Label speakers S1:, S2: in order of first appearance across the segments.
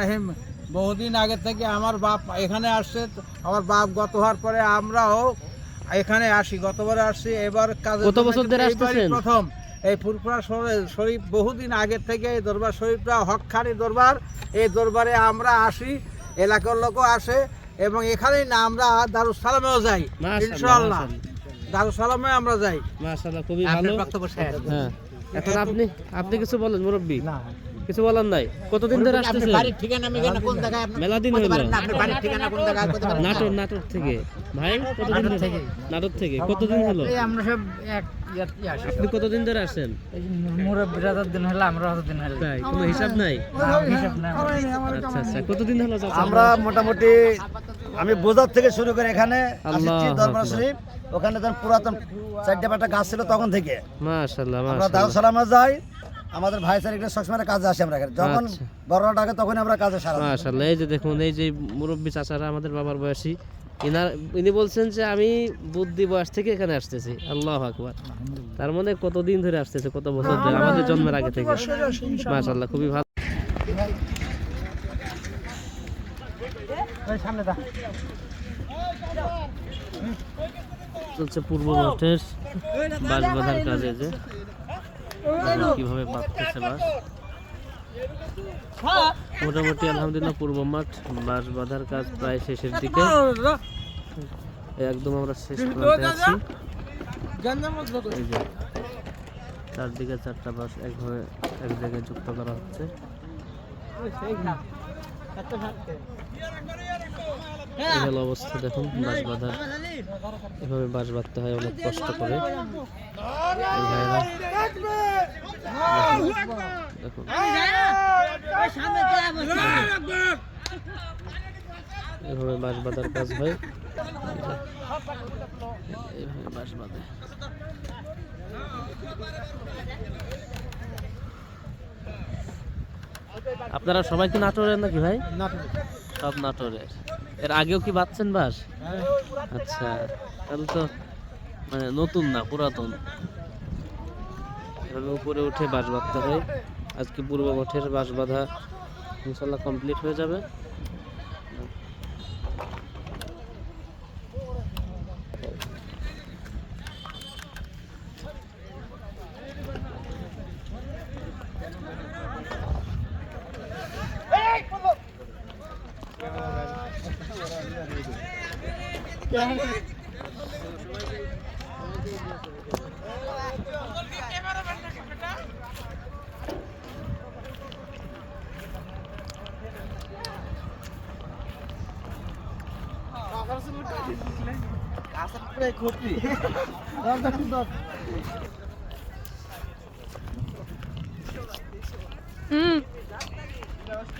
S1: রাহিম, বহুদিন আগে থেকে আমার বাপ এখানে আসছে আমার বাপ গত হওয়ার পরে আমরাও এখানে আসি গতবারে আসছি এবার কাজে
S2: কত বছর ধরে আসতেছেন?
S1: প্রথম এই ফুরফুরা শরীফ বহুদিন আগে থেকে এই দরবার শরীফটা হকখানি দরবার এই দরবারে আমরা আসি এলাকার লোকও আসে এবং এখানেই না আমরা দারুস সালামেও যাই ইনশাআল্লাহ।
S2: মাশাআল্লাহ।
S1: আমরা যাই।
S2: মাশাআল্লাহ খুবই ভালো। হ্যাঁ। এখন আপনি আপনি কিছু বলেন মুরব্বী।
S1: না।
S2: কিছু বলার নাই। কতদিন ধরে আসতেছেন?
S3: ঠিকানা মেঘানা কোন জায়গায় আপনি
S2: মেলা দিন হলো।
S3: আপনি বাড়ির ঠিকানা কোন জায়গায় করতে
S2: নাটোর নাটোর থেকে। ভাই কতদিন ধরে? নাটোর থেকে। কতদিন হলো?
S3: এই আমরা সব এক
S2: আপনি কতদিন ধরে আসেন
S3: দিন হলো আমরা দিন হলো।
S2: তাই কোনো হিসাব নাই?
S3: হিসাব
S2: আচ্ছা আচ্ছা কতদিন হলো
S4: আমরা মোটামুটি আমি বোজার থেকে শুরু করে এখানে আসছি দরবার শরীফ। ওখানে তখন পুরাতন চারটে পাঁচটা গাছ ছিল তখন থেকে।
S2: মাশাআল্লাহ
S4: আমরা
S2: মাশাআল্লাহ।
S4: দারুসালামে যাই আমাদের ভাই স্যার এখানে সবসময় কাজে আসে আমরা এখানে। যখন
S2: আচ্ছা।
S4: বড় ডাকে তখন আমরা কাজে সারা
S2: মাশাআল্লাহ এই যে দেখুন এই যে মুরব্বী চাচারা আমাদের বাবার বয়সী ইনার ইনি বলছেন যে আমি বুদ্ধি বয়স থেকে এখানে আসতেছি। আল্লাহ আকবার। তার মানে কতদিন ধরে আসতেছে কত বছর ধরে? আমাদের জন্মের আগে থেকে। মাশাআল্লাহ খুবই ভালো।
S3: সামনে দা
S2: চলছে পূর্ব মাঠের বাঁশ বাঁধার কাজে যে। কীভাবে বাঁধতেছে বাঁশ মোটামুটি আলহামদুলিল্লাহ পূর্ব মাঠ বাঁশ বাঁধার কাজ প্রায় শেষের দিকে। একদম আমরা শেষ প্রান্তে আছি। চারদিকে চারটা বাস একভাবে এক জায়গায় যুক্ত করা হচ্ছে। এই অবস্থা দেখুন বাঁশ বাঁধার। এভাবে বাঁশ বাঁধতে হয় অনেক কষ্ট করে। দেখুন এভাবে বাঁশ বাঁধার কাজ হয়। এইভাবে বাঁশ বাঁধে। আপনারা সবাই কি নাটোরের নাকি ভাই? সব নাটোরের। এর আগেও কি বাঁধছেন বাস? আচ্ছা তাহলে তো মানে নতুন না, পুরাতন। এভাবে উপরে উঠে বাস বাঁধতে হয়। আজকে পূর্ব মঠের বাস বাঁধা ইনশাল্লাহ কমপ্লিট হয়ে যাবে।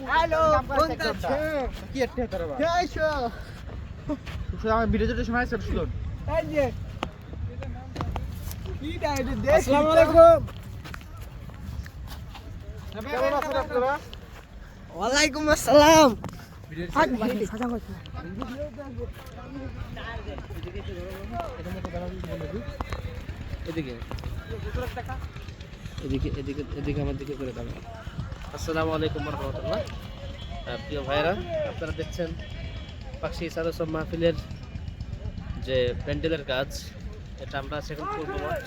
S3: হ্যালো কোন আছে কি একটা করবা? আমার ভিডিও সময় আছে শুনুন। এই যে। আসসালামু আলাইকুম। কেমন আছেন আপনারা? ওয়ালাইকুম আসসালাম।
S2: এদিকে। এদিকে এদিকে এদিকে আমার দিকে করে দাও আসসালামু আলাইকুম রহমতুল্লাহ। প্রিয় ভাইরা আপনারা দেখছেন পাখি সাদসব মাহফিলের যে প্যান্ডেলের কাজ এটা আমরা এখন পূর্ব মাঠ।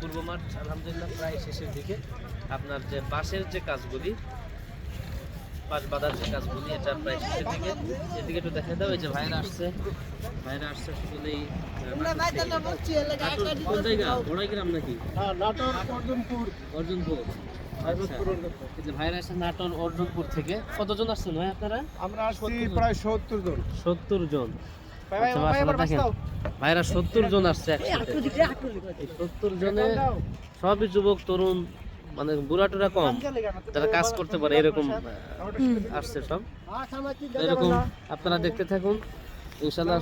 S2: পূর্ব মাঠ আলহামদুলিল্লাহ প্রায় শেষের দিকে। আপনার যে বাঁশের যে কাজগুলি বাঁশ বাঁধার যে কাজগুলি এটা প্রায় শেষের দিকে। এদিকে একটু দেখা দাও এই যে ভাইরা আসছে। ভাইরা আসছে শুধু এই কোন জায়গা? বড়াইগ্রাম নাকি? অর্জুনপুর। আচ্ছা। ভাইরা অর্জুনপুর থেকে। কতজন আসছেন ভাই আপনারা?
S1: আমরা আসছি প্রায় সত্তর জন।
S2: সত্তর জন। আচ্ছা, ভাইরা সত্তর জন আসছে সত্তর জনে সবই যুবক তরুণ মানে বুড়া টুরা কম। যারা কাজ করতে পারে এরকম আসছে সব। এরকম আপনারা দেখতে থাকুন। ইনশাল্লাহ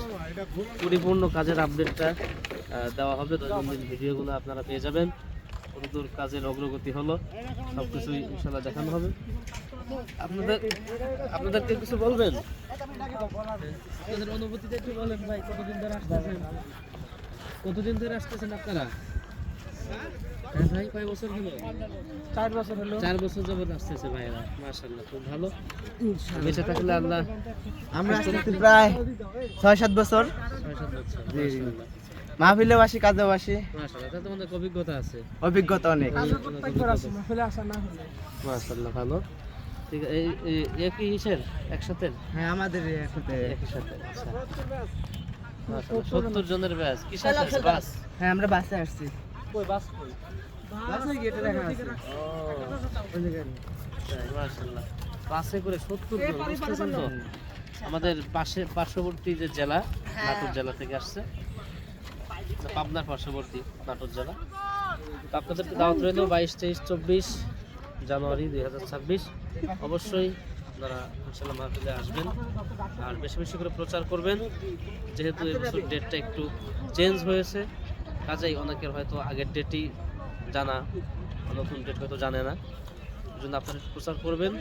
S2: পরিপূর্ণ কাজের আপডেটটা দেওয়া হবে। দৈনন্দিন ভিডিওগুলো আপনারা পেয়ে যাবেন। কতদূর কাজের অগ্রগতি হলো সব কিছুই ইনশাল্লাহ দেখানো হবে। আপনাদের আপনাদেরকে কিছু বলবেন? আপনাদের অনুভূতিটা একটু বলেন ভাই কতদিন ধরে আসতেছেন? কতদিন ধরে আসতেছেন আপনারা? হ্যাঁ ভাই কয় বছর হলো?
S3: চার বছর হলো।
S2: চার বছর যাবত আসতেছে ভাইরা মাশাআল্লাহ খুব ভালো। বেঁচে থাকলে আল্লাহ
S3: আমরা আসছি প্রায় ছয় সাত বছর।
S2: ছয় সাত বছর মাশাআল্লাহ।
S3: মাহফিলে বাসি কাজে বাসি
S2: তোমাদের অভিজ্ঞতা আছে।
S3: অভিজ্ঞতা অনেক।
S2: মাশাআল্লাহ ভালো। ঠিক এই এই- একই একসাথে?
S3: হ্যাঁ আমাদের একসাথে।
S2: একই সাথে আচ্ছা সত্তর জনের কিসের বাস?
S3: হ্যাঁ আমরা বাসে আসছি।
S2: কই বাস কই?
S3: বাসে গেটে দেখা আছে
S2: মাশাআল্লাহ। বাসে করে সত্তর জন আমাদের পাশে পার্শ্ববর্তী যে জেলা নাটোর জেলা থেকে আসছে। পাবনার পার্শ্ববর্তী নাটোর জেলা। তো আপনাদেরকে দাওয়াত রইল বাইশ, তেইশ, চব্বিশ জানুয়ারি দুই হাজার ছাব্বিশ। অবশ্যই আপনারা ইনশাল্লাহ মাহফিলে আসবেন আর বেশি বেশি করে প্রচার করবেন। যেহেতু এবছর ডেটটা একটু চেঞ্জ হয়েছে, কাজেই অনেকের হয়তো আগের ডেটই জানা, নতুন ডেট হয়তো জানে না। জন্য আপনারা প্রচার করবেন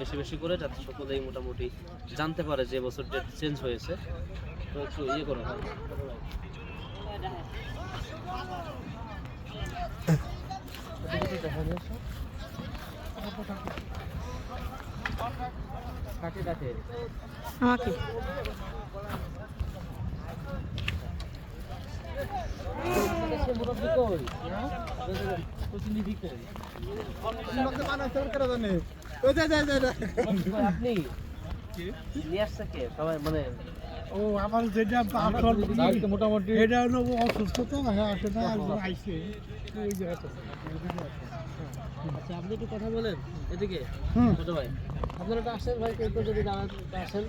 S2: বেশি বেশি করে যাতে সকলেই মোটামুটি জানতে পারে যে এবছর ডেট চেঞ্জ হয়েছে। তো একটু ইয়ে করো।
S5: আমাকে।
S2: আপনি সবাই মানে
S6: ও আমার যেটা আসল মোটামুটি এটা হলো অসুস্থ তো হ্যাঁ আসে না একজন আইসে এই যে
S2: আচ্ছা আপনি একটু কথা বলেন এদিকে ছোট ভাই। আপনারা তো আসেন ভাই কেউ যদি আসেন।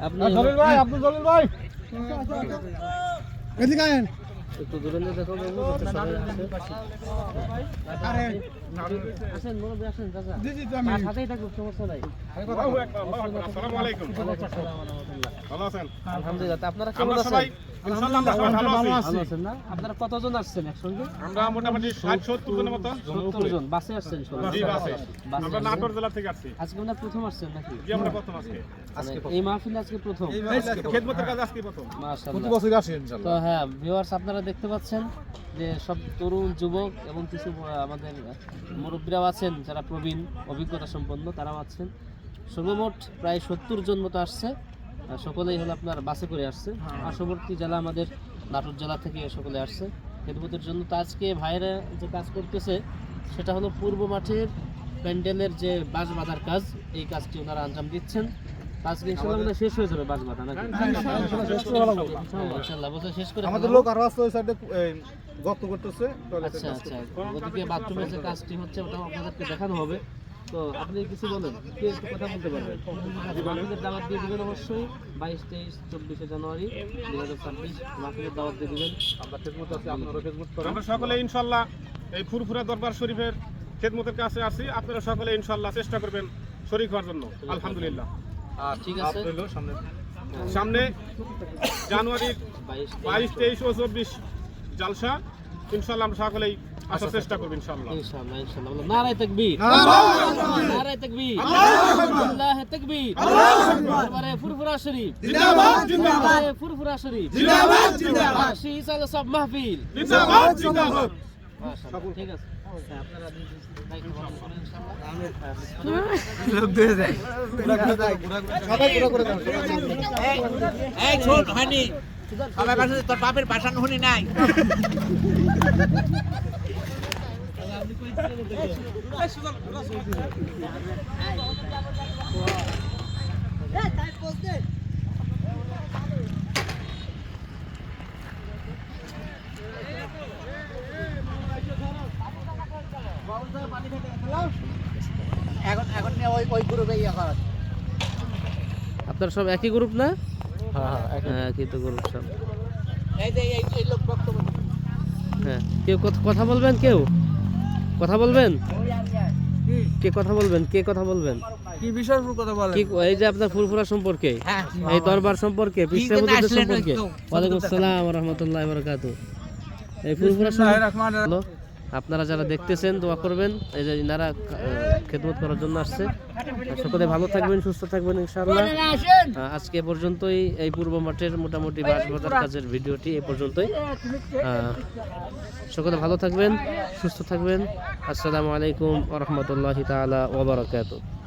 S2: আপনি
S6: ভাই আপনি ভাই। এদিকে আয়েন।
S2: একটু দূরে নিয়ে দেখো বাবু সবাই
S6: আরে
S2: আসেন মুরব্বি আসেন চাচা
S6: জি তো আমি
S2: সাথেই থাকুক সমস্যা নাই
S7: আসসালামু আলাইকুম ভালো আছেন
S2: আলহামদুলিল্লাহ আপনারা কেমন আছেন
S7: সবাই ইনশাআল্লাহ আমরা সবাই ভালো আছি।
S2: ভালো আছেন না? আপনারা কতজন আসছেন একসঙ্গে?
S7: আমরা মোটামুটি 60 70 জনের মতো।
S2: সত্তর জন। বাসে আসছেন সবাই?
S7: জি বাসে।
S2: বাসে
S7: আমরা নাটোর জেলা থেকে আসছি।
S2: আজকে প্রথম আসছেন নাকি?
S7: আমরা প্রথম আজকে।
S2: এই মাহফিলে আজকে প্রথম।
S7: খেদমতের কাজ আজকে প্রথম।
S2: মাশাআল্লাহ।
S6: বছর আসে
S2: তো হ্যাঁ ভিউয়ার্স আপনারা দেখতে পাচ্ছেন যে সব তরুণ যুবক এবং কিছু আমাদের মুরব্বীরাও আছেন যারা প্রবীণ অভিজ্ঞতা সম্পন্ন তারাও আছেন। সর্বমোট প্রায় সত্তর জন মতো আসছে। সকলেই হলো আপনার বাসে করে আসছে। পার্শ্ববর্তী জেলা আমাদের নাটোর জেলা থেকে সকলে আসছে। খেদমতের জন্য তো আজকে ভাইরা যে কাজ করতেছে সেটা হলো পূর্ব মাঠের প্যান্ডেলের যে বাঁশ বাঁধার কাজ এই কাজটি ওনারা আঞ্জাম দিচ্ছেন। আজকে শেষ হয়ে যাবে বাঁশ বাঁধা নাকি শেষ করে
S6: আমাদের লোক আরও আছে ওই সাইডে গর্ত করতেছে
S2: আচ্ছা আচ্ছা। বাথরুমের যে কাজটি হচ্ছে ওটাও আপনাদেরকে দেখানো হবে। তো আপনি কিছু বলেন কে একটু কথা বলতে পারবেন। মাহফিলের দাওয়াত দিয়ে দিবেন অবশ্যই বাইশ তেইশ চব্বিশে জানুয়ারি দুই হাজার ছাব্বিশ মাহফিলের দাওয়াত দিয়ে দিবেন।
S6: আমরা খেদমত আছে আপনারা করেন।
S7: আমরা সকলে ইনশাল্লাহ এই ফুরফুরা দরবার শরীফের খেদমতের কাছে আসি আপনারা সকলে ইনশাআল্লাহ চেষ্টা করবেন শরীক হওয়ার জন্য। আলহামদুলিল্লাহ।
S2: ঠিক আছে।
S6: সামনে।
S7: সামনে জানুয়ারির
S2: বাইশ
S7: তেইশ ও চব্বিশ জালসা। ইনশাআল্লাহ আমরা সকলেই আসার চেষ্টা করব ইনশাআল্লাহ।
S2: ইনশাআল্লাহ ইনশাআল্লাহ। নারায়ে তাকবীর। নারায়ে তাকবীর। আল্লাহ তাকবীর। দরবারে ফুরফুরা শরীফ।
S7: জিন্দাবাদ জিন্দাবাদ।
S2: ফুরফুরা শরীফ।
S7: জিন্দাবাদ জিন্দাবাদ।
S2: আল সব মাহফিল।
S7: জিন্দাবাদ জিন্দাবাদ।
S2: মাশাআল্লাহ, ঠিক আছে। হ্যাঁ, আপনারা দায়িত্ব পালন করেন ইনশাআল্লাহ
S3: লোক দিয়ে যায়
S6: সবাই পুরো করে দেন
S1: এই শোন হয়নি সবাই তোর বাপের নাই। এখন এখন ওই ওই গ্রুপে ইয়ে কর।
S2: আপনার সব একই গ্রুপ না? হ্যাঁ একই তো সব
S1: এই যে এই এই লোক বক্তব্য
S2: হ্যাঁ। কেউ কথা- বলবেন কেউ? কথা বলবেন? কে কথা বলবেন? কে কথা বলবেন?
S3: কি বিষয়ের উপর কথা বলেন?
S2: কি এই যে আপনার ফুরফুরা সম্পর্কে?
S1: হ্যাঁ।
S2: এই দরবার সম্পর্কে সম্পর্কে? ওয়ালাইকুম আসসালাম ওয়া রাহমাতুল্লাহি ওয়া বারাকাতুহু। এই
S3: রহমানির
S2: হ্যালো? আপনারা যারা দেখতেছেন, দোয়া করবেন। এই যে ইনারা খেদমত করার জন্য আসছে। সকলে ভালো থাকবেন, সুস্থ থাকবেন, ইনশাআল্লাহ। আজকে পর্যন্তই। এই পূর্ব মাঠের মোটামুটি বাস বাজার কাজের ভিডিওটি এ পর্যন্তই। সকলে ভালো থাকবেন, সুস্থ থাকবেন। আসসালামু আলাইকুম রহমতুল্লাহ তাআলা ওয়া বারাকাতুহু।